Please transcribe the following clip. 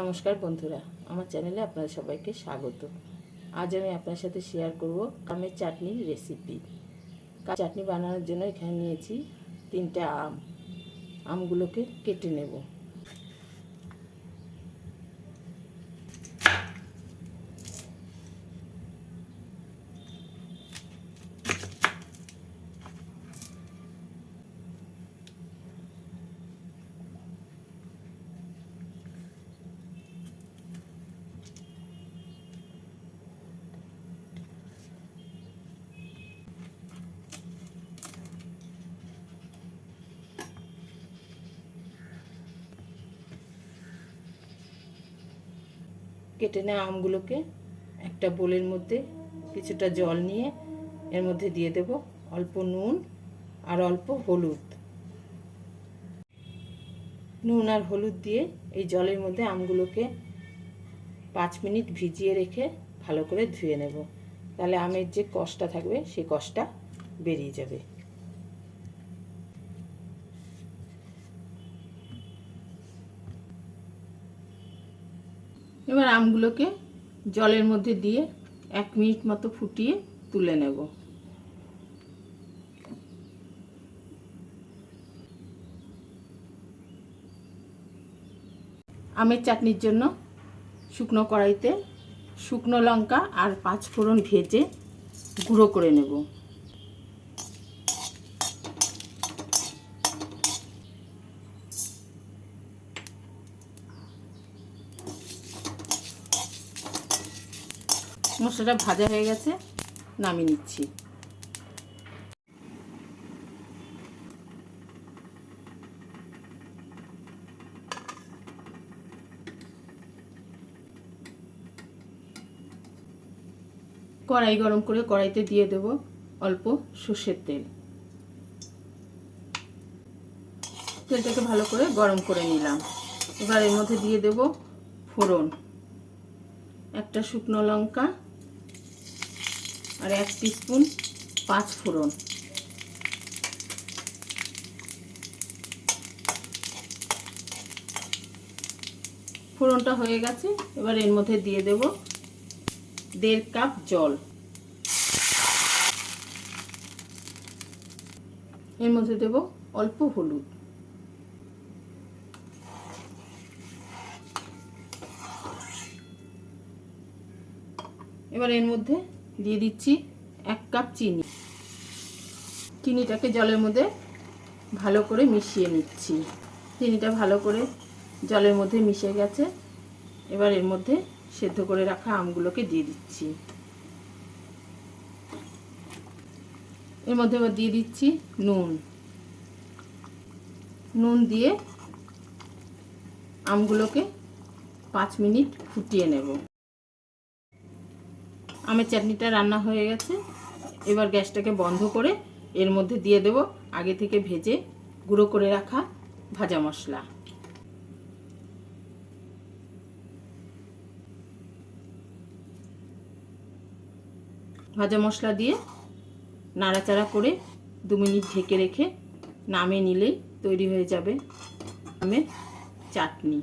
নমস্কার বন্ধুরা, আমার চ্যানেলে আপনাদের সবাইকে স্বাগত। আজ আমি আপনার সাথে শেয়ার করব কামের চাটনির রেসিপি চাটনি বানানোর জন্য এখানে নিয়েছি তিনটা আম। আমগুলোকে কেটে নেব। কেটে নেওয়া আমগুলোকে একটা বোলের মধ্যে কিছুটা জল নিয়ে এর মধ্যে দিয়ে দেব অল্প নুন আর অল্প হলুদ। নুন আর হলুদ দিয়ে এই জলের মধ্যে আমগুলোকে পাঁচ মিনিট ভিজিয়ে রেখে ভালো করে ধুয়ে নেব। তাহলে আমের যে কষটা থাকবে, সেই কষটা বেরিয়ে যাবে। এবার আমগুলোকে জলের মধ্যে দিয়ে এক মিনিট মতো ফুটিয়ে তুলে নেব। আমের চাটনির জন্য শুকনো কড়াইতে শুকনো লঙ্কা আর পাঁচ ফোড়ন ভেজে গুঁড়ো করে নেব। মশলাটা ভাজা হয়ে গেছে, নামিয়ে নিচ্ছি। কড়াই গরম করে কড়াইতে দিয়ে দেব অল্প সর্ষের তেল। তেলটাকে ভালো করে গরম করে নিলাম। এবার এর মধ্যে দিয়ে দেব ফোড়ন। একটা শুকনো লঙ্কা আর এক স্পুন পাঁচ ফোড়ন। ফোড়নটা হয়ে গেছে, এবার এর মধ্যে দিয়ে দেব দেড় কাপ জল। এর মধ্যে দেব অল্প হলুদ। এবার এর মধ্যে দিয়ে দিচ্ছি এক কাপ চিনি। চিনিটাকে জলের মধ্যে ভালো করে মিশিয়ে নিচ্ছি। চিনিটা ভালো করে জলের মধ্যে মিশে গেছে। এবার এর মধ্যে সেদ্ধ করে রাখা আমগুলোকে দিয়ে দিচ্ছি। এর মধ্যে এবার দিয়ে দিচ্ছি নুন। নুন দিয়ে আমগুলোকে পাঁচ মিনিট ফুটিয়ে নেব। আমের চাটনিটা রান্না হয়ে গেছে। এবার গ্যাসটাকে বন্ধ করে এর মধ্যে দিয়ে দেব আগে থেকে ভেজে গুঁড়ো করে রাখা ভাজা মশলা। ভাজা মশলা দিয়ে নাড়াচাড়া করে দু মিনিট ঢেকে রেখে নামে নিলেই তৈরি হয়ে যাবে আমের চাটনি।